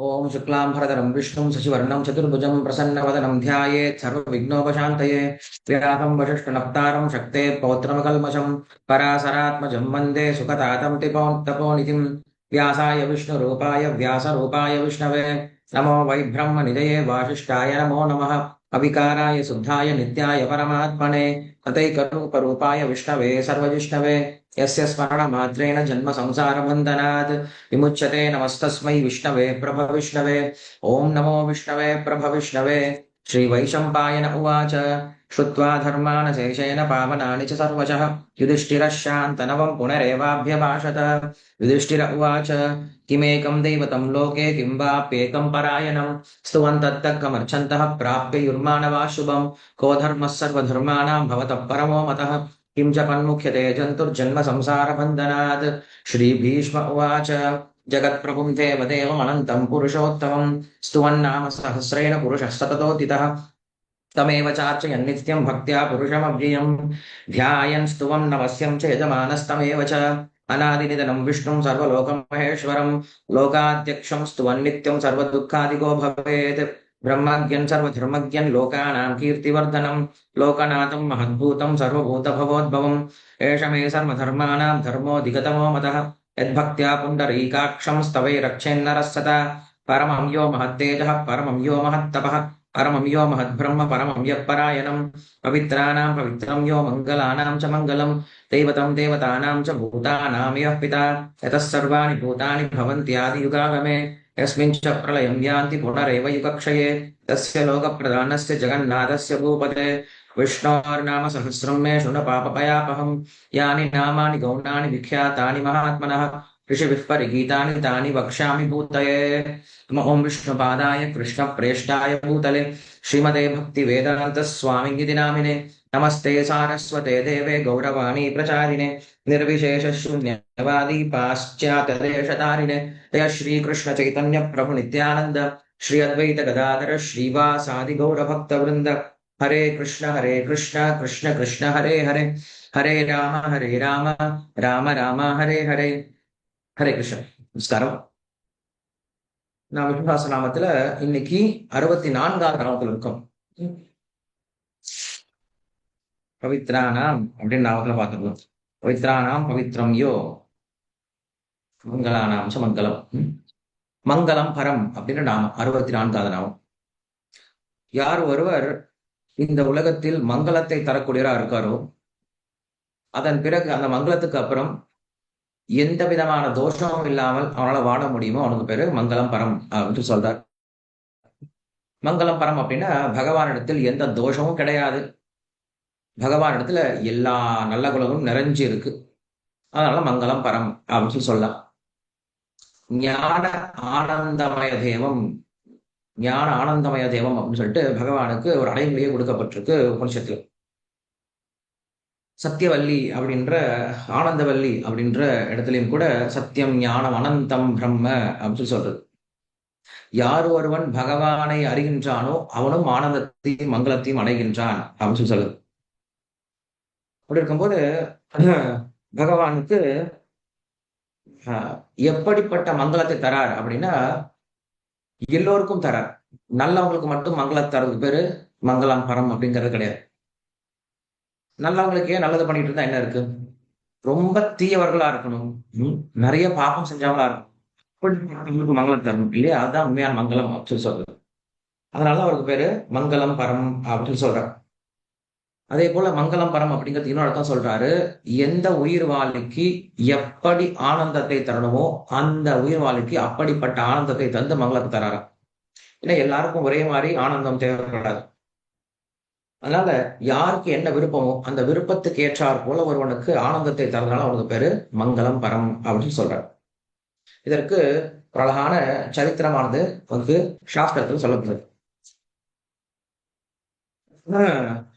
ॐ शुक्लाम्भरधरं विष्णुं शशिवर्णं चतुर्भुजं प्रसन्नवदनं ध्यायेत् सर्वविघ्नोपशान्तये। व्याहं वसिष्ठनप्तारं शक्ते पौत्रमकल्मषं परासरात्मजं वंदे सुखतातं तपोनिधिं। व्यासाय विष्णुरूपाय व्यासरूपाय विष्णवे। नमो वै ब्रह्मनिधये वासिष्ठाय नमो नमः। अविकाराय शुद्धाय नित्याय परमात्मने। तथैकरूपरूपाय विष्णवे सर्वजिष्णवे। यस्य स्मरणमात्रेण जन्म संसारबन्धनात् विमुच्यते नमस्तस्मै विष्णवे प्रभविष्णवे। ॐ नमो विष्णवे प्रभविष्णवे। श्रीवैशम्पायन उवाच। श्रुत्वा धर्मान् शेषेण पावनानि च सर्वशः। युधिष्ठिरः शान्तनवं पुनरेवाभ्यभाषत। युधिष्ठिर उवाच। किमेकं दैवतं लोके किं वाप्येकं परायणं। स्तुवन्तत्तकमर्चन्तः प्राप्य युर्मानवा शुभं को धर्मः सर्वधर्माणां भवतः परमो मतः। किं च पन्मुख्यते जन्तुर्जन्म संसारबन्धनात् श्रीभीष्म उवाच। जगत्प्रभुं देवदेवमनन्तं पुरुषोत्तमं। स्तुवन्नाम सहस्रेण पुरुषः सततोदितः तमेव चार्चयन् नित्यं भक्त्या पुरुषमव्ययं ध्यायन् स्तुवं नमस्यं च यजमानस्तमेव च। अनादिनिधनं विष्णुं सर्वलोकमहेश्वरं लोकाध्यक्षं स्तुवन् नित्यं सर्वदुःखादिको भवेत्। ब्रह्मज्ञन् सर्वधर्मज्ञन् लोकानां कीर्तिवर्धनं लोकनाथं महद्भूतं सर्वभूतभवोद्भवम्। एष मे सर्वधर्माणां धर्मोऽधिगतमो मतः। यद्भक्त्या पुण्डरीकाक्षं स्तवै रक्षेन्नरः सदा। परमं यो महत्तेजः, परमं यो महत्तपः। परमं यो महद्ब्रह्म, परमं यः परायणं पवित्राणां पवित्रं यो मङ्गलानां च मङ्गलं दैवतं देवतानां च भूतानां यः पिता। यतः सर्वाणि भूतानि भवन्त्यादियुगागमे। यस्मिन् च प्रलयं यान्ति पुनरेव युगक्षये, तस्य लोकप्रधानस्य जगन्नाथस्य भूपते। विष्णोर्नाम सहस्रं मे शुन पापपयापहं यानि नामानि गौणानि विख्यातानि महात्मनः। ऋषिभिः परिगीतानि तानि वक्ष्यामि भूतये। नम ॐ विष्णुपादाय कृष्णप्रेष्ठाय भूतले। श्रीमते भक्तिवेदान्तस्वामिनिति नामिने। नमस्ते सारस्वते देवे गौरवाणी प्रचारिणे निर्विशेषशून्यवादी पाश्चात्यदेशतारिणे तय श्रीकृष्णचैतन्य प्रभु नित्यानन्द श्री अद्वैत गदाधर श्रीवासादि गौरभक्तवृन्द हरे कृष्ण हरे कृष्ण कृष्ण कृष्ण हरे हरे हरे राम हरे राम ராம ராம ஹரே ஹரே ஹரே கிருஷ்ண நமஸ்காரம் நான் விஷ்ணுதாச நாமத்துல இன்னைக்கு அறுபத்தி நான்காவது நாமத்தில் இருக்கோம் பவித்ரானாம் அப்படின்னு நாமத்துல பார்த்துருக்கோம். பவித்ரானாம் பவித்ரம் யோ. மங்களானாம் ச மங்களம். மங்களம் பரம் அப்படின்னு நாமம் அறுபத்தி நான்காவது நாமம் யார் ஒருவர் இந்த உலகத்தில் மங்களத்தை தரக்கூடியவராக இருக்காரோ அதன் பிறகு அந்த மங்களத்துக்கு அப்புறம் எந்த விதமான தோஷமும் இல்லாமல் அவனால வாழ முடியுமோ அவனுக்கு பேரு மங்களம் பரம் அப்படின்னு சொல்றார். மங்களம் பரம் அப்படின்னா பகவானிடத்தில் எந்த தோஷமும் கிடையாது. பகவானிடத்துல எல்லா நல்ல குணமும் நிறைஞ்சு இருக்கு அதனால மங்களம் பரம் அப்படின்னு சொல்லி சொல்லலாம். ஞான ஆனந்தமய தேவம் ஞான ஆனந்தமய தேவம் அப்படின்னு சொல்லிட்டு பகவானுக்கு ஒரு அடைமொழியே கொடுக்கப்பட்டிருக்கு உபனிஷத்துல. சத்தியவல்லி அப்படின்ற ஆனந்தவல்லி அப்படின்ற இடத்துலயும் கூட சத்தியம் ஞானம் அனந்தம் பிரம்ம அப்படின்னு சொல்லி சொல்றது. யார் ஒருவன் பகவானை அறிகின்றானோ அவனும் ஆனந்தத்தையும் மங்களத்தையும் அடைகின்றான் அப்படின்னு சொல்லி சொல்லுது அப்படி இருக்கும்போது பகவானுக்கு ஆஹ், எப்படிப்பட்ட மங்களத்தை தரார் அப்படின்னா எல்லோருக்கும் தரார். நல்லவங்களுக்கு மட்டும் மங்களத்தை தரது பேரு மங்களம் பரம் அப்படிங்கிறது கிடையாது. நல்லவங்களுக்கே நல்லது பண்ணிட்டு இருந்தா என்ன இருக்கு? ரொம்ப தீயவர்களா இருக்கணும். நிறைய பாப்பம் செஞ்சவங்களா இருக்கணும். மங்களம் தரணும் இல்லையா? அதுதான் உண்மையான மங்களம் அப்படின்னு சொல்றது. அதனால அவருக்கு பேரு மங்களம் பரம் அப்படின்னு சொல்றாரு அதே போல மங்களம் பரம் அப்படிங்கிறது இன்னொரு சொல்றாரு. எந்த உயிர் வாழிக்கு எப்படி ஆனந்தத்தை தரணுமோ அந்த உயிர் அப்படிப்பட்ட ஆனந்தத்தை தந்து மங்களத்தை தராரு. ஏன்னா எல்லாருக்கும் ஒரே மாதிரி ஆனந்தம் தேவைப்படாது. அதனால யாருக்கு என்ன விருப்பமோ அந்த விருப்பத்துக்கு ஏற்றாற் போல ஒருவனுக்கு ஆனந்தத்தை தரதுனால அவனுக்கு பேரு மங்களம் பரம் அப்படின்னு சொல்றாரு. இதற்கு ஒரு அழகான சரித்திரமானது வந்து சாஸ்திரத்தில் சொல்லப்படுது. ஆஹ்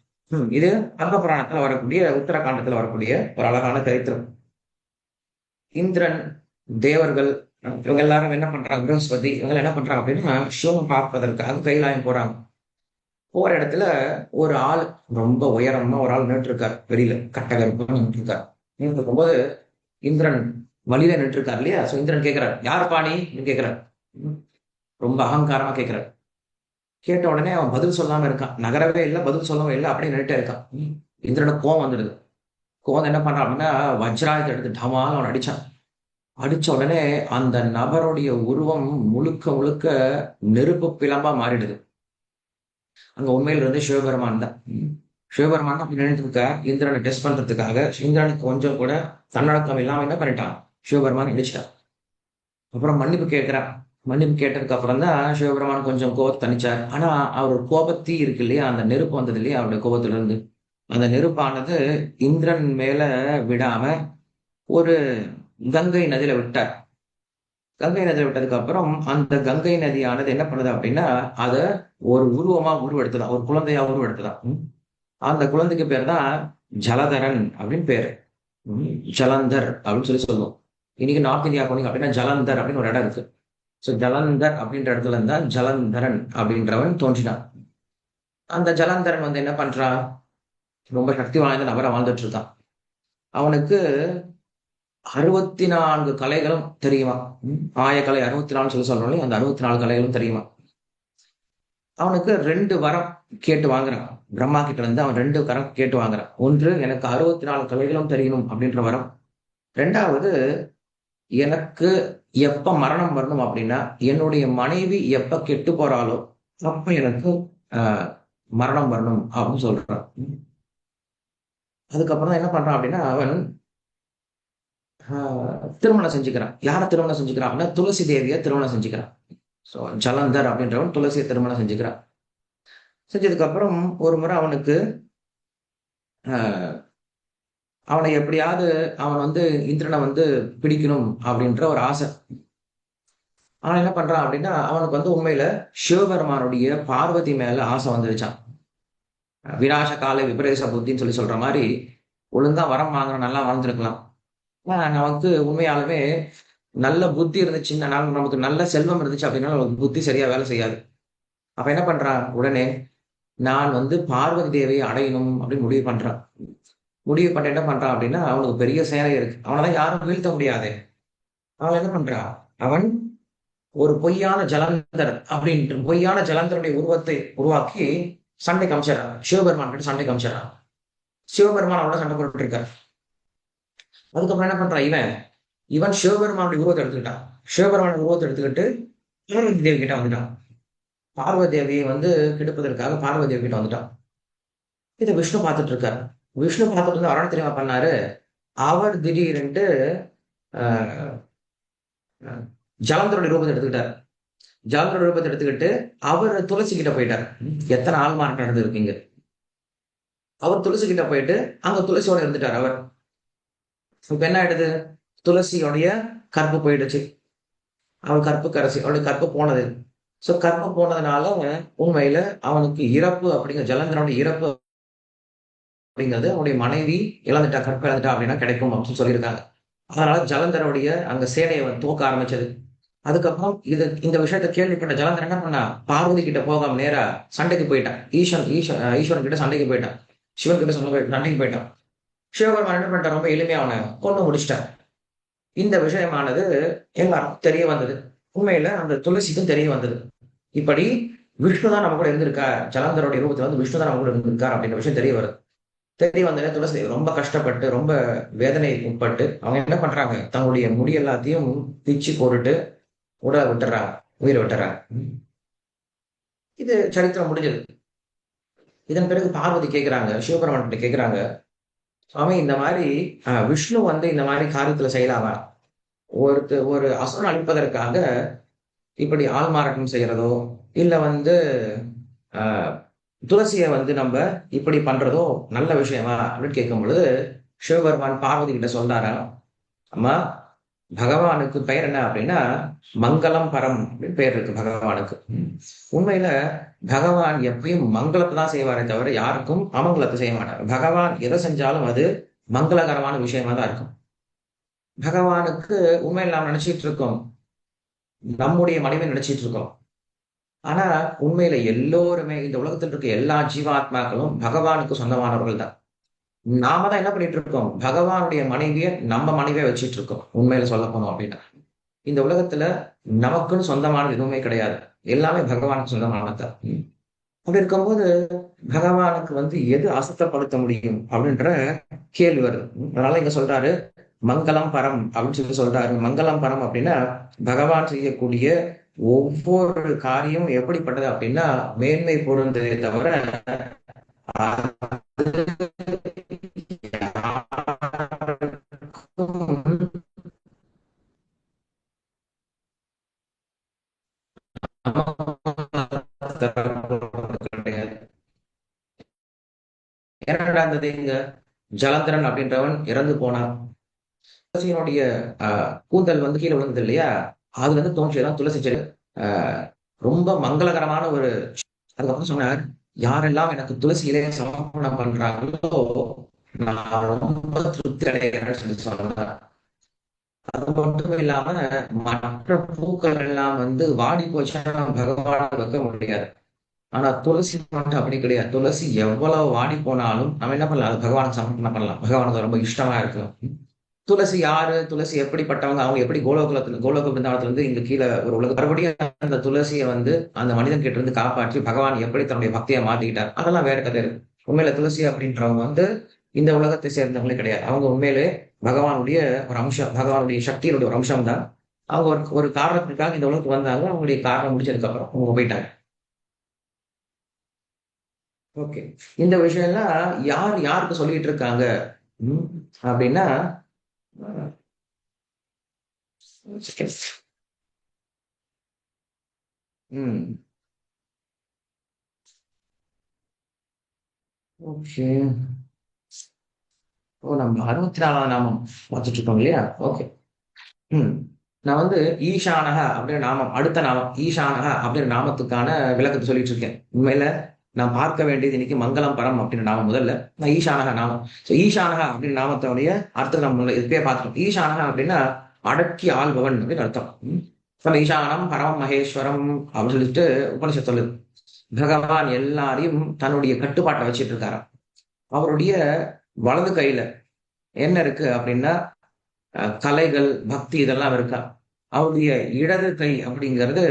இது அங்க புராணத்துல வரக்கூடிய உத்தரகாண்டத்துல வரக்கூடிய ஒரு அழகான சரித்திரம். இந்திரன் தேவர்கள் இவங்க எல்லாரும் என்ன பண்றாங்க? பிரகஸ்பதி இவங்க என்ன பண்றாங்க அப்படின்னா சிவம் பார்ப்பதற்காக கைலாயம் போறாங்க. போற இடத்துல ஒரு ஆள் ரொம்ப உயரமா ஒரு ஆள் நின்று இருக்கார் வெளியில கட்டகருப்பா நின்று இருக்கார் நின்று இருக்கும்போது இந்திரன் வழியில நின்று இருக்கார் இல்லையா? சோ இந்திரன் கேட்கிறார் யார் பாணி கேட்கிறார் ரொம்ப அகங்காரமா கேட்கிறார் கேட்ட உடனே அவன் பதில் சொல்லாம இருக்கான். நகரவே இல்லை பதில் சொல்லவே இல்லை அப்படியே நின்றுட்டே இருக்கான். இந்திரனுக்கு கோவம் வந்துடுது. கோவம் என்ன பண்றான் அப்படின்னா வஜ்ராயத்தை எடுத்து டமால் அவன் அடிச்சான். அடிச்ச உடனே அந்த நபருடைய உருவம் முழுக்க முழுக்க நெருப்பு பிளம்பா மாறிடுது. அங்க உண்மையில இருந்து சிவபெருமான் தான். சிவபெருமான் அப்படி நினைத்துக்க இந்திரனை டெஸ்ட் பண்றதுக்காக. இந்திரனுக்கு கொஞ்சம் கூட தன்னடக்கம் இல்லாம என்ன பண்ணிட்டான்? சிவபெருமான் இடிச்சிட்டான். அப்புறம் மன்னிப்பு கேட்கிறான். மன்னிப்பு கேட்டதுக்கு அப்புறம் தான் சிவபெருமான் கொஞ்சம் கோபத்தை தணிச்சார். ஆனா அவர் கோபத்தி இருக்கு இல்லையா? அந்த நெருப்பு வந்தது இல்லையா? அவருடைய கோபத்துல இருந்து அந்த நெருப்பானது இந்திரன் மேல விடாம ஒரு கங்கை நதியில விட்டார். கங்கை நதியில விட்டதுக்கு அப்புறம் அந்த கங்கை நதியானது என்ன பண்ணுது அப்படின்னா அத ஒரு உருவமா உருவெடுத்ததா ஒரு குழந்தையா உருவெடுத்ததா. அந்த குழந்தைக்கு பேர் தான் ஜலதரன் அப்படின்னு பேரு. ஜலந்தர் அப்படின்னு சொல்லி சொல்லுவோம். இன்னைக்கு நார்த் இந்தியா போனீங்க அப்படின்னா ஜலந்தர் அப்படின்னு ஒரு இடம் இருக்கு. ஸோ ஜலந்தர் அப்படின்ற இடத்துல இருந்தா ஜலந்தரன் அப்படின்றவன் தோன்றினான். அந்த ஜலந்தரன் வந்து என்ன பண்றான் ரொம்ப சக்தி வாய்ந்த நபரை வாழ்ந்துட்டு இருக்கான். அவனுக்கு அறுபத்தி நான்கு கலைகளும் தெரியுமா? ஆயக்கலை அறுபத்தி நாலு சொல்லி சொல்றோம் அந்த அறுபத்தி நாலு கலைகளும் தெரியுமா? அவனுக்கு ரெண்டு வரம் கேட்டு வாங்குறான். பிரம்மா கிட்ட இருந்து அவன் ரெண்டு வரம் கேட்டு வாங்குறான். ஒன்று எனக்கு அறுபத்தி நாலு கலைகளும் தெரியணும் அப்படின்ற வரம். ரெண்டாவது எனக்கு எப்ப மரணம் வரணும் அப்படின்னா என்னுடைய மனைவி எப்ப கெட்டு போறாளோ அப்ப எனக்கு மரணம் வரணும் அப்படின்னு சொல்றான். அதுக்கப்புறம் தான் என்ன பண்றான் அப்படின்னா அவன் திருமணம் செஞ்சுக்கிறான். யாரை திருமணம் செஞ்சுக்கிறான் அப்படின்னா துளசி தேவியை திருமணம் செஞ்சுக்கிறான். ஸோ ஜலந்தர் அப்படின்றவன் துளசியை திருமணம் செஞ்சுக்கிறான். செஞ்சதுக்கு அப்புறம் ஒரு முறை அவனுக்கு அவனை எப்படியாவது அவன் வந்து இந்திரனை வந்து பிடிக்கணும் அப்படின்ற ஒரு ஆசை. அவன் என்ன பண்றான் அப்படின்னா அவனுக்கு வந்து உண்மையில சிவபெருமானுடைய பார்வதி மேல ஆசை வந்துருச்சான் விநாச கால விபரேச புத்தின்னு சொல்லி சொல்ற மாதிரி ஒழுங்கா வரம் வாங்குற நல்லா வாழ்ந்துருக்கலாம் நமக்கு உண்மையாலுமே நல்ல புத்தி இருந்துச்சுன்னா நமக்கு நல்ல செல்வம் இருந்துச்சு அப்படின்னா நமக்கு புத்தி சரியா வேலை செய்யாது. அப்ப என்ன பண்றான்? உடனே நான் வந்து பார்வதி தேவையை அடையணும் அப்படின்னு முடிவு பண்றான். முடிவு பண்ண என்ன பண்றான் அப்படின்னா அவனுக்கு பெரிய சேலை இருக்கு. அவனதான் யாரும் வீழ்த்த முடியாது. அவன் என்ன பண்றான்? அவன் ஒரு பொய்யான ஜலந்தர் அப்படின்ற பொய்யான ஜலந்தருடைய உருவத்தை உருவாக்கி சண்டை காமிச்சிடறான் சிவபெருமான் கிட்ட சண்டை காமிச்சிடறான் சிவபெருமான் அவனோட சண்டை போட்டு இருக்காரு. அதுக்கப்புறம் என்ன பண்றான் இவன்? இவன் சிவபெருமானுடைய உருவத்தை எடுத்துக்கிட்டான். சிவபெருமான உருவத்தை எடுத்துக்கிட்டு பார்வதி தேவி கிட்ட வந்துட்டான். பார்வதி தேவியை வந்து கெடுப்பதற்காக பார்வதி தேவி கிட்ட வந்துட்டான். இதை விஷ்ணு பார்த்துட்டு இருக்காரு. விஷ்ணு பார்த்துட்டு வந்து அவரான தெரியுமா பண்ணாரு? அவர் திடீர்னுட்டு ஜலந்தருடைய ரூபத்தை எடுத்துக்கிட்டார். ஜலந்தரோட ரூபத்தை எடுத்துக்கிட்டு அவர் துளசி கிட்ட போயிட்டார். எத்தனை ஆள்மார்க் நடந்திருக்கீங்க? அவர் துளசி கிட்ட போயிட்டு அங்க துளசியோட இருந்துட்டார் அவர். இப்ப என்ன ஆயிடுது? துளசியோடைய கற்பு போயிடுச்சு. அவன் கற்பு கரசி அவனுடைய கற்பு போனது. சோ கற்பு போனதுனால உண்மையில அவனுக்கு இறப்பு அப்படிங்கிற ஜலந்தரனுடைய இறப்பு அப்படிங்கிறது அவனுடைய மனைவி இழந்துட்டா கற்ப இழந்துட்டா அப்படின்னா கிடைக்கும் அப்படின்னு சொல்லியிருக்காங்க. அதனால ஜலந்தருடைய அங்க சேனையை தூக்க ஆரம்பிச்சது. அதுக்கப்புறம் இது இந்த விஷயத்த கேள்விப்பட்ட ஜலந்தர் என்ன பண்ணா பார்வதி கிட்ட போகாம நேரா சண்டைக்கு போயிட்டான். ஈஸ்வரன் ஈஸ்வரன் ஈஸ்வரன் கிட்ட சண்டைக்கு போயிட்டான். சிவன் கிட்ட சண்டைக்கு போயிட்டான். சிவபெருமான் என்ன பண்ணிட்டான் ரொம்ப எளிமையா அவனை கொண்டு முடிச்சிட்டான் இந்த விஷயமானது எல்லாருக்கும் தெரிய வந்தது. உண்மையில அந்த துளசிக்கும் தெரிய வந்தது. இப்படி விஷ்ணு தான் நம்ம கூட இருந்திருக்கா? ஜலந்தருடைய ரூபத்துல வந்து விஷ்ணு தான் நம்ம கூட இருந்திருக்கார் அப்படின்ற விஷயம் தெரிய வருது. தெரிய வந்தனே துளசி ரொம்ப கஷ்டப்பட்டு ரொம்ப வேதனை உட்பட்டு அவங்க என்ன பண்றாங்க? தங்களுடைய முடி எல்லாத்தையும் பிச்சு போட்டுட்டு உடலை விட்டுறாங்க உயிரை விட்டுறாங்க. இது சரித்திரம் முடிஞ்சது. இதன் பிறகு பார்வதி கேட்கிறாங்க சிவபெருமான் கேட்கிறாங்க சுவாமி இந்த மாதிரி விஷ்ணு வந்து இந்த மாதிரி காரியத்துல செய்யலாமா? ஒருத்த ஒரு அசுரன் அழிப்பதற்காக இப்படி ஆள் மாறாட்டம் செய்யறதோ இல்ல வந்து துளசியை வந்து நம்ம இப்படி பண்றதோ நல்ல விஷயமா அப்படின்னு கேட்கும் பொழுது சிவபெருமான் பார்வதி கிட்ட சொல்றாரா அம்மா பகவானுக்கு பெயர் என்ன அப்படின்னா மங்களம் பரம் அப்படின்னு பெயர் இருக்கு பகவானுக்கு. உண்மையில பகவான் எப்பயும் மங்களத்தை தான் செய்வாரே தவிர யாருக்கும் அமங்கலத்தை செய்ய மாட்டார். பகவான் எதை செஞ்சாலும் அது மங்களகரமான விஷயமா தான் இருக்கும். பகவானுக்கு உண்மையில் நாம் நினைச்சிட்டு இருக்கோம். நம்முடைய மனைவி நினைச்சிட்டு இருக்கோம். ஆனா உண்மையில எல்லோருமே இந்த உலகத்தில் இருக்க எல்லா ஜீவாத்மாக்களும் பகவானுக்கு சொந்தமானவர்கள் தான். நாம தான் என்ன பண்ணிட்டு இருக்கோம்? பகவானுடைய மனைவியை நம்ம மனைவியை வச்சுட்டு இருக்கோம். உண்மையில சொல்ல போனோம் அப்படின்னா. இந்த உலகத்துல நமக்குன்னு சொந்தமானது எதுவுமே கிடையாது. எல்லாமே பகவானுக்கு சொந்தமானது தான். அப்படி இருக்கும்போது பகவானுக்கு வந்து எது அசத்தப்படுத்த முடியும் அப்படின்ற கேள்வி வருது. அதனால இங்க சொல்றாரு மங்களம் பரம் அப்படின்னு சொல்லி சொல்றாரு. மங்களம் பரம் அப்படின்னா பகவான் செய்யக்கூடிய ஒவ்வொரு காரியமும் எப்படிப்பட்டது அப்படின்னா மேன்மை பொருந்ததே தவிர என்ன நடந்தது இங்க ஜலந்தரன் அப்படின்றவன் இறந்து போனான். கூந்தல் வந்து கீழே விழுந்தது இல்லையா? அதுல வந்து தோன்றியதான் துளசி செடி ரொம்ப மங்களகரமான ஒரு அதுக்கப்புறம் சொன்னார் யாரெல்லாம் எனக்கு துளசியிலே சமர்ப்பணம் பண்றாங்களோ நான் ரொம்ப திருப்தி அடைகிறேன்னு சொல்லி சொன்னார். அது மட்டும் இல்லாம மற்ற பூக்கள் எல்லாம் வந்து வாடி போச்சா பகவான வைக்க முடியாது. ஆனா துளசி மட்டும் அப்படி கிடையாது. துளசி எவ்வளவு வாடி போனாலும் நம்ம என்ன பண்ணலாம்? அது பகவானுக்கு சமர்ப்பணம் பண்ணலாம். பகவானுக்கு ரொம்ப இஷ்டமா இருக்கும். துளசி யாரு? துளசி எப்படிப்பட்டவங்க? அவங்க எப்படி கோலோகுலத்துல கோலோக பிருந்தாவனத்துல இருந்து இங்க கீழே ஒரு உலக மறுபடியும் அந்த துளசியை வந்து அந்த மனிதன் கிட்ட இருந்து காப்பாற்றி பகவான் எப்படி தன்னுடைய பக்தியை மாத்திக்கிட்டார்? அதெல்லாம் வேற கதை இருக்கு. உண்மையில துளசி அப்படின்றவங்க வந்து இந்த உலகத்தை சேர்ந்தவங்களே கிடையாது. அவங்க உண்மையிலே பகவானுடைய ஒரு அம்சம் பகவானுடைய சக்தியினுடைய ஒரு அம்சம் தான் அவங்க ஒரு ஒரு காரணத்துக்காக இந்த உலகத்துக்கு வந்தாங்க. அவங்களுடைய காரணம் முடிச்சதுக்கு அப்புறம் அவங்க போயிட்டாங்க. ஓகே. இந்த விஷயம் எல்லாம் யார் யாருக்கு சொல்லிட்டு இருக்காங்க? அப்படின்னா ம் ஓகே ஓ நம்ம அறுபத்தி நாலாம் நாமம் பார்த்துட்டு இருக்கோம் இல்லையா ஓகே ம் நான் வந்து ஈஷானக அப்படின்ற நாமம் அடுத்த நாமம் ஈஷானக அப்படின்ற நாமத்துக்கான விளக்கத்தை சொல்லிட்டு இருக்கேன் உண்மையில நான் பார்க்க வேண்டியது இன்னைக்கு மங்களம் பரம் அப்படின்ற நாமம் முதல்ல. நான் ஈசானக நாமம். ஸோ ஈசானக அப்படின்ற நாமத்தோடைய அர்த்தம் நம்ம இதுக்கே பார்த்துட்டோம். ஈசானக அப்படின்னா அடக்கி ஆள்பவன் அப்படின்னு அர்த்தம். நம்ம ஈசானம் பரம் மகேஸ்வரம் அப்படின்னு சொல்லிட்டு உபனிஷத் சொல்லுது. பகவான் எல்லாரையும் தன்னுடைய கட்டுப்பாட்டை வச்சிட்டு இருக்காராம். அவருடைய வலது கையில என்ன இருக்கு அப்படின்னா கலைகள் பக்தி இதெல்லாம் இருக்கா? அவருடைய இடது கை அப்படிங்கிறது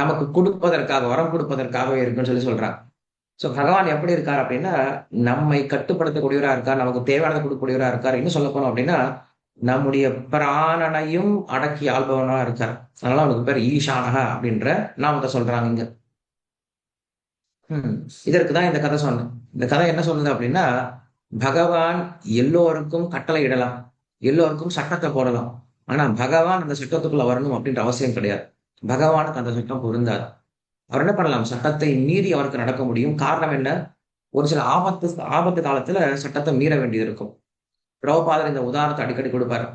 நமக்கு கொடுப்பதற்காக வரம் கொடுப்பதற்காகவே இருக்குன்னு சொல்லி சொல்றாங்க ஸோ பகவான் எப்படி இருக்கார் அப்படின்னா நம்மை கட்டுப்படுத்தக்கூடியவரா இருக்கார் நமக்கு தேவையானதை கொடுக்கக்கூடியவரா இருக்கார். இன்னும் சொல்ல போனோம் அப்படின்னா நம்முடைய பிராணனையும் அடக்கி ஆள்பவனா இருக்கார். அதனால அவனுக்கு பேர் ஈஷானகா அப்படின்ற நாமத்தை சொல்றாங்க இங்க. ஹம் இதற்கு தான் இந்த கதை சொன்னேன். இந்த கதை என்ன சொல்லுது அப்படின்னா பகவான் எல்லோருக்கும் கட்டளை இடலாம் எல்லோருக்கும் சட்டத்தை போடலாம். ஆனா பகவான் அந்த சட்டத்துக்குள்ள வரணும் அப்படின்ற அவசியம் கிடையாது. பகவானுக்கு அந்த சட்டம் பொருந்தாது அவர் என்ன பண்ணலாம்? சட்டத்தை மீறி அவருக்கு நடக்க முடியும். காரணம் என்ன? ஒரு சில ஆபத்து ஆபத்து காலத்துல சட்டத்தை மீற வேண்டியது இருக்கும் பிரபுபாதர் இந்த உதாரணத்தை அடிக்கடி கொடுப்பாரு.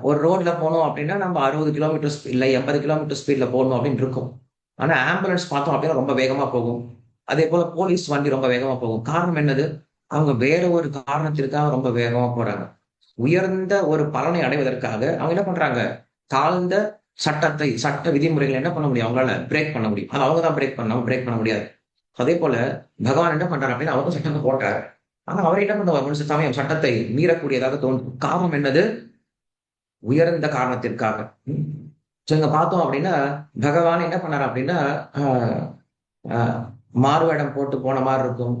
ஒரு ரோட்ல போனோம் அப்படின்னா நம்ம அறுபது கிலோமீட்டர் இல்லை எண்பது கிலோமீட்டர் ஸ்பீட்ல போகணும் அப்படின்னு இருக்கும். ஆனா ஆம்புலன்ஸ் பார்த்தோம் அப்படின்னா ரொம்ப வேகமா போகும். அதே போல போலீஸ் வண்டி ரொம்ப வேகமா போகும். காரணம் என்னது? அவங்க வேற ஒரு காரணத்திற்காக ரொம்ப வேகமா போறாங்க. உயர்ந்த ஒரு பலனை அடைவதற்காக அவங்க என்ன பண்றாங்க? தாழ்ந்த சட்டத்தை சட்ட விதிமுறைகளை என்ன பண்ண முடியும்? அவங்களால பிரேக் பண்ண முடியும். அது அவங்க தான் பிரேக் பண்ணாம பிரேக் பண்ண முடியாது. அதே போல பகவான் என்ன பண்றாரு அப்படின்னா அவங்க சட்டத்தை போட்டாரு ஆனா அவர் என்ன பண்ணுவார்? மனுஷ சமயம் சட்டத்தை மீறக்கூடியதாக தோன்றும் காரணம் என்னது? உயர்ந்த காரணத்திற்காக. இங்க பார்த்தோம் அப்படின்னா பகவான் என்ன பண்ணார் அப்படின்னா மாறுவேடம் போட்டு போன மாதிரி இருக்கும்.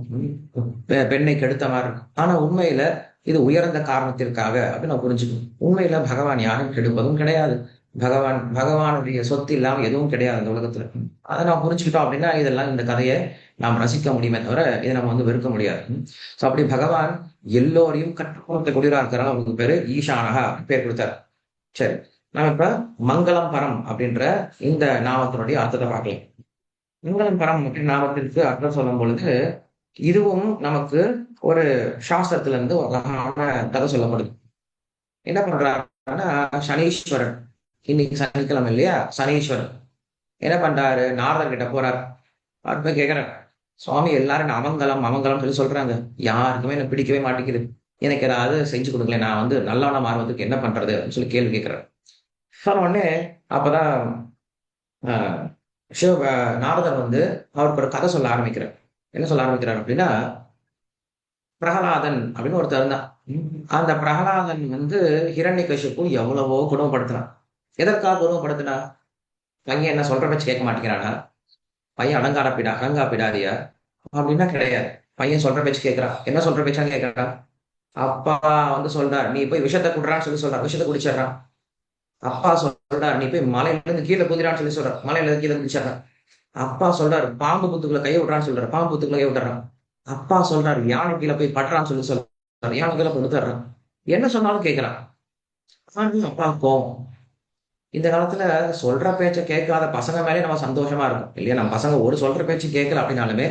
பெண்ணை கெடுத்த மாதிரி இருக்கும். ஆனா உண்மையில இது உயர்ந்த காரணத்திற்காக அப்படின்னு நான் புரிஞ்சுக்கணும். உண்மையில பகவான் யாரும் கெடுப்பதும் கிடையாது. பகவான் பகவானுடைய சொத்து இல்லாம எதுவும் கிடையாது அந்த உலகத்துல. அதை நான் புரிஞ்சுக்கிட்டோம் அப்படின்னா இதெல்லாம் இந்த கதையை நாம் ரசிக்க முடியுமே தவிர இதை நம்ம வந்து வெறுக்க முடியாது. ஸோ அப்படி பகவான் எல்லோரையும் கட்டுப்படுத்தக்கூடியவராக இருக்கிறாங்க அவங்களுக்கு பேரு ஈஷானகா பேர் கொடுத்தாரு. சரி நம்ம இப்ப மங்களம் பரம் அப்படின்ற இந்த நாமத்தினுடைய அர்த்தத்தை பார்க்கலாம். மங்களம் பரம் அப்படின்னு நாமத்திற்கு அர்த்தம் சொல்லும் பொழுது இதுவும் நமக்கு ஒரு சாஸ்திரத்துல இருந்து ஒரு அழகான கதை சொல்லப்படுது. என்ன பண்றாருன்னா சனீஸ்வரன் இன்னைக்கு சனிக்கிழமை இல்லையா? சனீஸ்வரன். என்ன பண்றாரு? நாரதர் கிட்ட போறார். அவர் போய் கேட்கிறார் சுவாமி எல்லாரும் அமங்கலம் அமங்கலம் சொல்லி சொல்றாங்க. யாருக்குமே எனக்கு பிடிக்கவே மாட்டேங்குது. எனக்கு ஏதாவது செஞ்சு கொடுக்கல நான் வந்து நல்லவனா மாறுவதற்கு என்ன பண்றது? அப்படின்னு சொல்லி கேள்வி கேட்கிறார் சொன்ன உடனே அப்பதான் சிவ நாரதர் வந்து அவருக்கு ஒரு கதை சொல்ல ஆரம்பிக்கிறார். என்ன சொல்ல ஆரம்பிக்கிறார் அப்படின்னா பிரகலாதன் அப்படின்னு ஒருத்தர் இருந்தான். அந்த பிரகலாதன் வந்து ஹிரண்யகசிப்பு எவ்வளவோ குணப்படுத்துறான். எதற்காக குடும்பப்படுத்தினா பையன் என்ன சொல்ற பேச்சு கேட்க மாட்டேங்கிறானா? பையன் அடங்காட பிடா அடங்கா பிடாதியா? அப்படின்னா கிடையாது. பையன் சொல்ற பேச்சு கேட்கறான் என்ன சொல்ற பேச்சான்னு கேட்கிறான் அப்பா வந்து சொல்றார் நீ போய் விஷத்தை குடுறான்னு சொல்லி சொல்றான் விஷத்தை குடிச்சிடறான் அப்பா சொல்றார் நீ போய் மலையில இருந்து கீழே குதிரான்னு சொல்லி சொல்றான் மலையில கீழே குதிச்சிடறான் அப்பா சொல்றாரு பாம்பு புத்துக்குள்ள கை விடுறான்னு சொல்றாரு பாம்பு புத்துக்குள்ள கை விடுறான் அப்பா சொல்றாரு யானை கீழே போய் படுறான்னு சொல்லி சொல்றாரு யானை கீழே போய் விட்டுறான் என்ன சொன்னாலும் கேட்கிறான் அப்பா கோவம். இந்த காலத்துல சொல்ற பேச்சை கேட்காத பசங்க மேலே நம்ம சந்தோஷமா இருக்கும். இல்லையா? நம்ம பசங்க ஒரு சொல்ற பேச்சு கேட்கல அப்படின்னாலுமே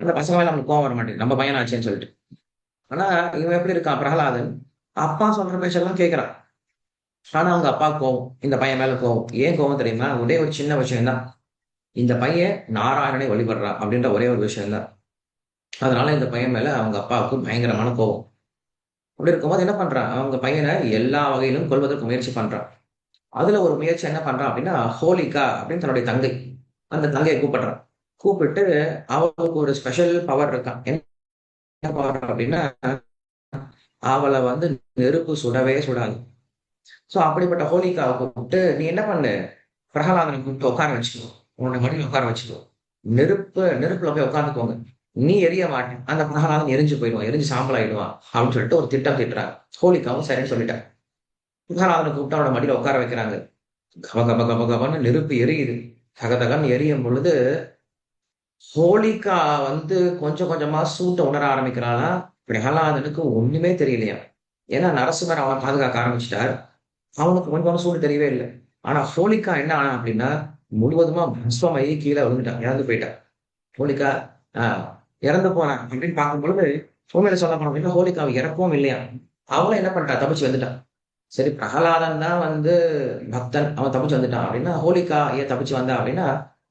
அந்த பசங்க மேலே நம்மளுக்கு கோவம் வர மாட்டேங்குது. நம்ம பையன் ஆச்சுன்னு சொல்லிட்டு. ஆனா இவன் எப்படி இருக்கான்? பிரகலாதன் அப்பா சொல்ற பேச்செல்லாம் கேட்கறான். ஆனா அவங்க அப்பா கோவம் இந்த பையன் மேல கோவம். ஏன் கோவம் தெரியுமா? ஒரே ஒரு சின்ன விஷயம் தான் இந்த பையன் நாராயணனை வழிபடுறான் அப்படின்ற ஒரே ஒரு விஷயம் தான் அதனால இந்த பையன் மேல அவங்க அப்பாவுக்கு பயங்கரமான கோவம். அப்படி இருக்கும்போது என்ன பண்றான்? அவங்க பையனை எல்லா வகையிலும் கொள்வதற்கு முயற்சி பண்றான். அதுல ஒரு முயற்சி என்ன பண்றான் அப்படின்னா ஹோலிகா அப்படின்னு தன்னுடைய தங்கை அந்த தங்கையை கூப்பிடுறான். கூப்பிட்டு அவளுக்கு ஒரு ஸ்பெஷல் பவர் இருக்கான். என்ன பவர் அப்படின்னா அவளை வந்து நெருப்பு சுடவே சுடாது. சோ அப்படிப்பட்ட ஹோலிகாவை கூப்பிட்டு நீ என்ன பண்ணு? பிரகலாதனை கூப்பிட்டு உட்கார வச்சுக்கோ. உன்னோட மடியில் உட்கார வச்சுக்கோ. நெருப்பு நெருப்புல போய் உட்காந்துக்கோங்க. நீ எரிய மாட்டேன். அந்த பிரகலாதன் எரிஞ்சு போயிடுவான். எரிஞ்சு சாம்பல் ஆயிடுவான் அப்படின்னு சொல்லிட்டு ஒரு திட்டம் திட்டுறாங்க ஹோலிகாவும் சரின்னு சொல்லிட்டேன். பிரகலாதனை கூப்பிட்டு அவனோட மடியில உட்கார வைக்கிறாங்க. கப கப கம கமன்னு நெருப்பு எரியுது. தகதகன்னு எரியும் பொழுது ஹோலிகா வந்து கொஞ்சம் கொஞ்சமா சூட்டை உணர ஆரம்பிக்கிறானா பிரகலாதனுக்கு ஒண்ணுமே தெரியலையா? ஏன்னா நரசிம்மர் அவனை பாதுகாக்க ஆரம்பிச்சிட்டார். அவனுக்கு கொஞ்சம் கொஞ்சம் சூடு தெரியவே இல்லை. ஆனா ஹோலிகா என்ன ஆனா அப்படின்னா முழுவதுமா பஸ்வமாயி கீழே விழுந்துட்டான் இறந்து போயிட்டான் ஹோலிகா ஆஹ் இறந்து போறான் அப்படின்னு பார்க்கும் பொழுது உண்மையில சொல்ல போனோம் அப்படின்னா ஹோலிகாவை இறக்கவும் இல்லையா? அவளும் என்ன பண்ணிட்டா? தப்பிச்சு வந்துட்டான் சரி பிரகலாதன் தான் வந்து பக்தன். அவன் தப்பிச்சு வந்துட்டான் அப்படின்னா ஹோலிகா ஏன் தப்பிச்சு வந்தா அப்படின்னா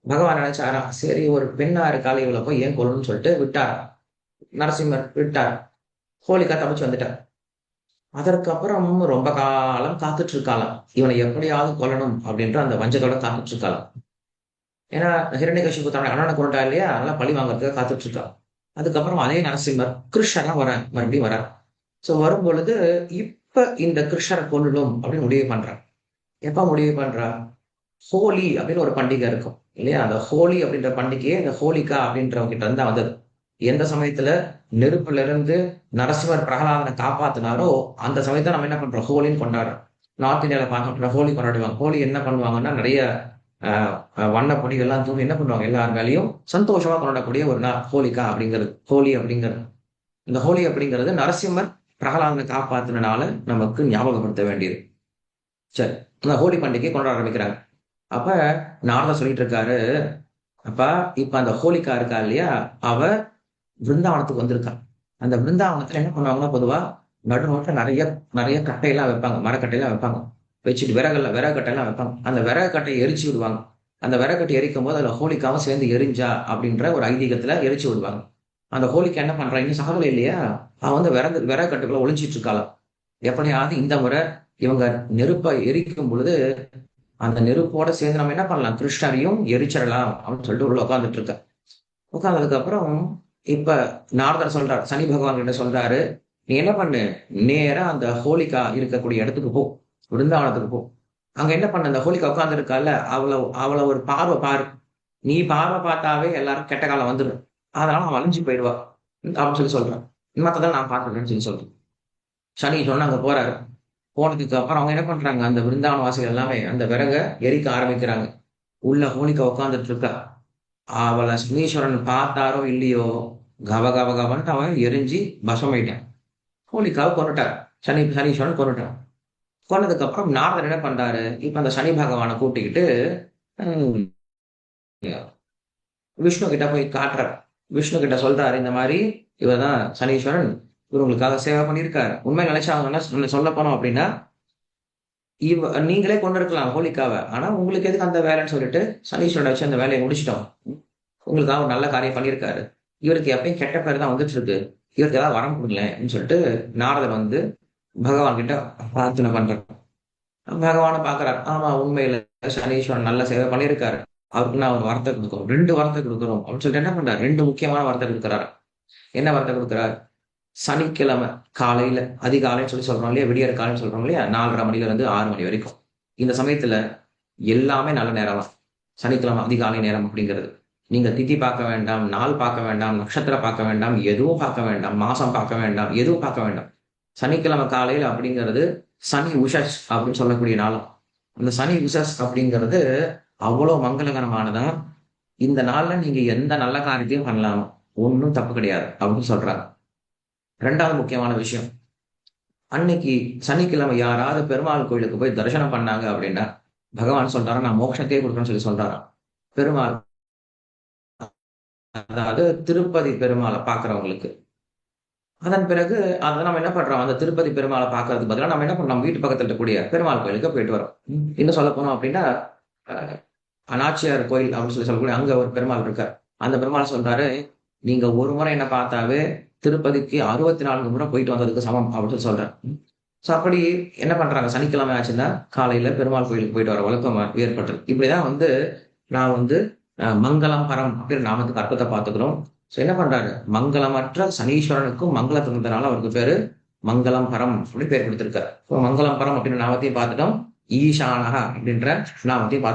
பகவான் நினைச்சாரா சரி ஒரு பெண்ணா இருக்காள் இவ்வளோ போய் ஏன் கொள்ளணும்னு சொல்லிட்டு விட்டார். நரசிம்மர் விட்டார். ஹோலிகா தப்பிச்சு வந்துட்டார். அதற்கப்புறம் ரொம்ப காலம் காத்துட்டு இருக்காளாம் இவனை எப்படியாவது கொல்லணும் அப்படின்ற அந்த வஞ்சத்தோட காத்துட்டு இருக்காளாம் ஏன்னா ஹிரண்யகசிபு தன்னுடைய அண்ணனை கொண்டா இல்லையா? நல்லா பழி வாங்குறதுக்கு காத்துட்டு இருக்கா அதுக்கப்புறம் அதே நரசிம்மர் கிருஷ்ணரா வர மறுபடியும் வர ஸோ வரும் பொழுது எப்ப இந்த கிருஷ்ணரை கொள்ளணும் அப்படின்னு முடிவு பண்றான். எப்ப முடிவு பண்றா ஹோலி அப்படின்னு ஒரு பண்டிகை இருக்கும் இல்லையா? அந்த ஹோலி அப்படின்ற பண்டிகையே இந்த ஹோலிகா அப்படின்றவங்க கிட்ட இருந்தா வந்தது. எந்த சமயத்துல? நெருப்புல இருந்து நரசிம்மர் பிரகலாதனை காப்பாத்தினாரோ அந்த சமயத்துல நம்ம என்ன பண்றோம்? ஹோலின்னு கொண்டாடுறோம். நார்த் இந்தியாவில பார்க்க ஹோலி கொண்டாடுவாங்க. ஹோலி என்ன பண்ணுவாங்கன்னா நிறைய வண்ண பொடிகள்லாம் தூங்கி என்ன பண்ணுவாங்க? எல்லார் மேலேயும் சந்தோஷமா கொண்டாடக்கூடிய ஒரு நாள் ஹோலிகா அப்படிங்கிறது. ஹோலி அப்படிங்கிறது. இந்த ஹோலி அப்படிங்கிறது நரசிம்மர் பிரகலாதனை காப்பாத்தினால நமக்கு ஞாபகப்படுத்த வேண்டியது. சரி அந்த ஹோலி பண்டிகை கொண்டாட ஆரம்பிக்கிறாங்க. அப்ப நாரதா சொல்லிட்டு இருக்காரு அப்பா இப்ப அந்த ஹோலிக்கா இருக்கா இல்லையா? அவ பிருந்தாவனத்துக்கு வந்திருக்கா அந்த பிருந்தாவனத்துல என்ன பண்ணுவாங்கன்னா பொதுவா நடுநோட்டில் நிறைய நிறைய கட்டையெல்லாம் வைப்பாங்க. மரக்கட்டையெல்லாம் வைப்பாங்க. வச்சுட்டு விறகுல விறகு கட்டையெல்லாம் வைப்பாங்க. அந்த விறகு கட்டையை எரிச்சு விடுவாங்க. அந்த விறகு கட்டை எரிக்கும் போது அதுல ஹோலிக்காவும் சேர்ந்து எரிஞ்சா அப்படின்ற ஒரு ஐதீகத்துல எரிச்சு விடுவாங்க. அந்த ஹோலிக்கா என்ன பண்றா? இன்னும் சாகல இல்லையா? அவன் வந்து விறகு விறகு கட்டுக்குள்ள ஒளிஞ்சிட்டு இருக்காளாம் எப்படியாவது இந்த முறை இவங்க நெருப்பை எரிக்கும் பொழுது அந்த நெருப்போட சேர்ந்து நம்ம என்ன பண்ணலாம்? கிருஷ்ணரையும் எரிச்சிடலாம் அப்படின்னு சொல்லிட்டு உள்ள உட்காந்துட்டு இருக்க உட்காந்ததுக்கு அப்புறம் இப்ப நாரதர் சொல்றார் சனி பகவான் கிட்ட சொல்றாரு நீ என்ன பண்ணு? நேரா அந்த ஹோலிகா இருக்கக்கூடிய இடத்துக்கு போ. விருந்தாவனத்துக்கு போ. அங்க என்ன பண்ண? அந்த ஹோலிகா உட்காந்துருக்கால அவ்வளவு அவளை அவளை ஒரு பார்வை பாரு. நீ பார்வை பார்த்தாவே எல்லாரும் கெட்ட காலம் வந்துடும் அதனால அவன் அழிஞ்சு போயிடுவா. அப்படின்னு சொல்லி சொல்றான். மத்ததான் நான் பார்த்துக்கிறேன்னு சொல்லி சொல்றேன். சனி சொன்ன அங்க போறாரு. போனதுக்கு அப்புறம் அவங்க என்ன பண்றாங்க? அந்த விருந்தாவன வாசிகள் எல்லாமே அந்த விறக எரிக்க ஆரம்பிக்கிறாங்க. உள்ள ஹோலிகா உட்காந்துட்டு இருக்கா. அவளை சுனீஸ்வரன் பார்த்தாரோ இல்லையோ கவ கவ கவன்ட்டு அவன் எரிஞ்சு பசமாயிட்டான். ஹோலிக்காவை கொண்டுட்டார் சனி சனீஸ்வரன் கொண்டுட்டான் கொண்டதுக்கு அப்புறம் நாரதர் என்ன பண்றாரு? இப்ப அந்த சனி பகவானை கூட்டிக்கிட்டு விஷ்ணு கிட்ட போய் காட்டுறார். விஷ்ணு கிட்ட சொல்றாரு இந்த மாதிரி இவர் தான் சனீஸ்வரன் இவர் உங்களுக்காக சேவை பண்ணியிருக்காரு. உண்மை நினைச்சாங்கன்னா சொல்ல போனோம் அப்படின்னா இவ நீங்களே கொண்டு இருக்கலாம் ஹோலிக்காவை ஆனா உங்களுக்கு எதுக்கு அந்த வேலைன்னு சொல்லிட்டு சனீஸ்வரனை வச்சு அந்த வேலையை முடிச்சிட்டோம். உங்களுக்காக ஒரு நல்ல காரியம் பண்ணியிருக்காரு. இவருக்கு எப்பயும் கெட்ட பேர் தான் வந்துட்டு இருக்கு இவருக்கு ஏதாவது வரம் கொடுங்களேன் அப்படின்னு சொல்லிட்டு நாரதர் வந்து பகவான் கிட்ட பிரார்த்தனை பண்றாரு. பகவானை பாக்குறாரு ஆமா உண்மையில சனீஸ்வரன் நல்ல சேவை பண்ணியிருக்காரு. அவருக்கு நான் ஒரு வார்த்தை கொடுக்குறோம். ரெண்டு வார்த்தை கொடுக்குறோம். அப்படின்னு சொல்லிட்டு என்ன பண்றாரு? ரெண்டு முக்கியமான வார்த்தை கொடுக்குறாரு. என்ன வார்த்தை கொடுக்குறாரு? சனிக்கிழமை காலையில அதிகாலைன்னு சொல்லி சொல்றோம் இல்லையா? விடியற காலைன்னு சொல்றோம் இல்லையா? நாலரை மணில இருந்து ஆறு மணி வரைக்கும். இந்த சமயத்துல எல்லாமே நல்ல நேரம் தான். சனிக்கிழமை அதிகாலை நேரம் அப்படிங்கிறது. நீங்க திதி பார்க்க வேண்டாம் நாள் பார்க்க வேண்டாம் நட்சத்திரம் பார்க்க வேண்டாம் எதுவும் பார்க்க வேண்டாம் மாசம் பார்க்க வேண்டாம் எதுவும் பார்க்க வேண்டாம். சனிக்கிழமை காலையில் அப்படிங்கிறது சனி உஷஸ் அப்படின்னு சொல்லக்கூடிய நாளும் அந்த சனி உஷஸ் அப்படிங்கிறது அவ்வளவு மங்களகரமானதா இந்த நாள்ல நீங்கள் எந்த நல்ல காரியத்தையும் பண்ணலாம். ஒன்றும் தப்பு கிடையாது அப்படின்னு சொல்கிறாங்க ரெண்டாவது முக்கியமான விஷயம். அன்னைக்கு சனிக்கிழமை யாராவது பெருமாள் கோயிலுக்கு போய் தரிசனம் பண்ணாங்க அப்படின்னா பகவான் சொல்றாரு நான் மோட்சத்தையே கொடுக்குறேன்னு சொல்லி சொல்றாராம். பெருமாள் அதாவது திருப்பதி பெருமாளை பார்க்கறவங்களுக்கு. அதன் பிறகு அதை நம்ம என்ன பண்றோம்? அந்த திருப்பதி பெருமாளை பார்க்கறதுக்கு பதிலாக நம்ம என்ன பண்றோம்? வீட்டு பக்கத்துல இருக்கக்கூடிய பெருமாள் கோயிலுக்கு போயிட்டு வரோம். இன்னும் சொல்ல போனோம் அப்படின்னா அனாச்சியார் கோயில் அப்படின்னு சொல்லி சொல்லக்கூடிய அங்க ஒரு பெருமாள் இருக்கார். அந்த பெருமாள் சொல்றாரு நீங்க ஒரு முறை என்ன பார்த்தாவே திருப்பதிக்கு அறுபத்தி நான்கு முறை போயிட்டு வந்ததுக்கு சமம் அப்படின்னு சொல்லி சொல்றேன் ஸோ அப்படி என்ன பண்றாங்க? சனிக்கிழமை ஆச்சுன்னா காலையில பெருமாள் கோயிலுக்கு போயிட்டு வர வழக்கம் ஏற்பட்டது. இப்படிதான் வந்து நான் வந்து அஹ், மங்களம் பரம் அப்படின்னு நாமத்துக்கு அர்த்தத்தை பார்த்துக்கிறோம் ஸோ என்ன பண்றாரு? மங்களமற்ற சனீஸ்வரனுக்கும் மங்கள தந்தனால அவருக்கு பேரு மங்களம் பரம் அப்படின்னு பேர் கொடுத்திருக்காரு. ஸோ மங்களம் பரம் அப்படின்னு நாமத்தையும் பார்த்துட்டோம். ஈசானஹா அப்படின்ற நாமத்தையும் பார்த்து